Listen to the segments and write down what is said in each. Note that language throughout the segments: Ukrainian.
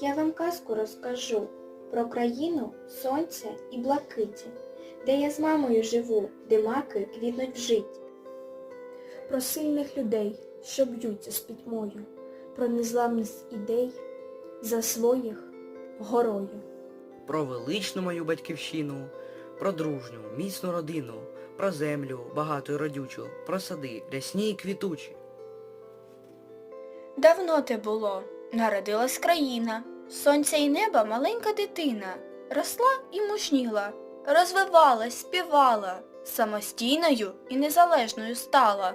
Я вам казку розкажу про країну сонця і блакиті, де я з мамою живу, де маки квітнуть в житті. Про сильних людей, що б'ються з пітьмою, про незламність ідей за своїх горою. про величну мою батьківщину, про дружню, міцну родину, про землю багату й родючу, про сади рясні й квітучі. Давно те було. Народилась країна. Сонця і неба маленька дитина. Росла і мужніла, розвивалась, співала, самостійною і незалежною стала.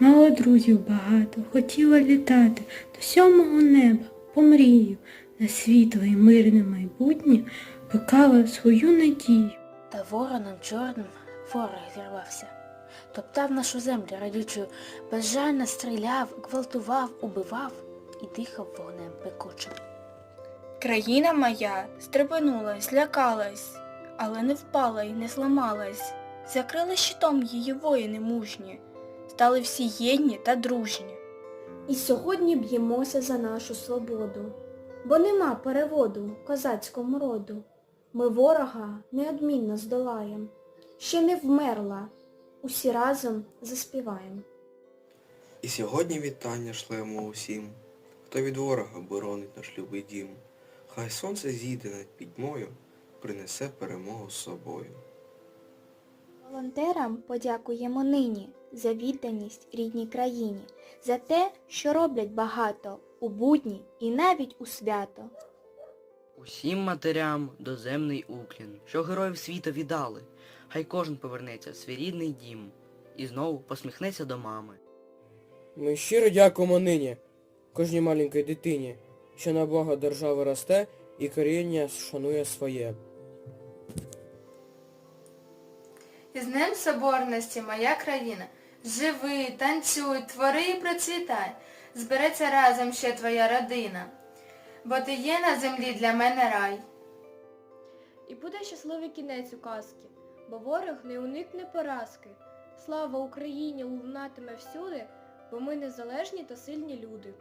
Мало друзів багато, хотіла літати до сьомого неба, по мрію, на світле і мирне майбутнє пекала свою надію. Та вороном чорним ворог зірвався. Топтав нашу землю радючою, безжально стріляв, гвалтував, убивав і дихав вогнем пекучим. Країна моя стрепенулась, злякалась, але не впала і не зламалась. Закрили щитом її воїни мужні, стали всі єдні та дружні. І сьогодні б'ємося за нашу свободу, бо нема переводу козацькому роду. Ми ворога неодмінно здолаєм, ще не вмерла, усі разом заспіваєм. І сьогодні вітання шлемо усім, хто від ворога боронить наш любий дім. Хай сонце зійде над пітьмою, принесе перемогу з собою. Волонтерам подякуємо нині за відданість рідній країні, за те, що роблять багато у будні і навіть у свято. Усім матерям доземний уклін, що героїв світу віддали, хай кожен повернеться в свій рідний дім і знову посміхнеться до мами. Ми щиро дякуємо нині кожній маленькій дитині, що на благо держави росте і коріння шанує своє. Із Днем Соборності, моя країна, живи, танцюй, твори і процвітай, збереться разом ще твоя родина, бо ти є на землі для мене рай. І буде щасливий кінець у казки, бо ворог не уникне поразки. Слава Україні лунатиме всюди, бо ми незалежні та сильні люди.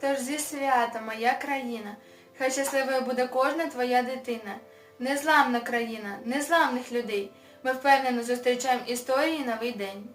Тож зі свята, моя країна, хай щасливою буде кожна твоя дитина. Незламна країна, незламних людей. Ми впевнено зустрічаємо історії новий день.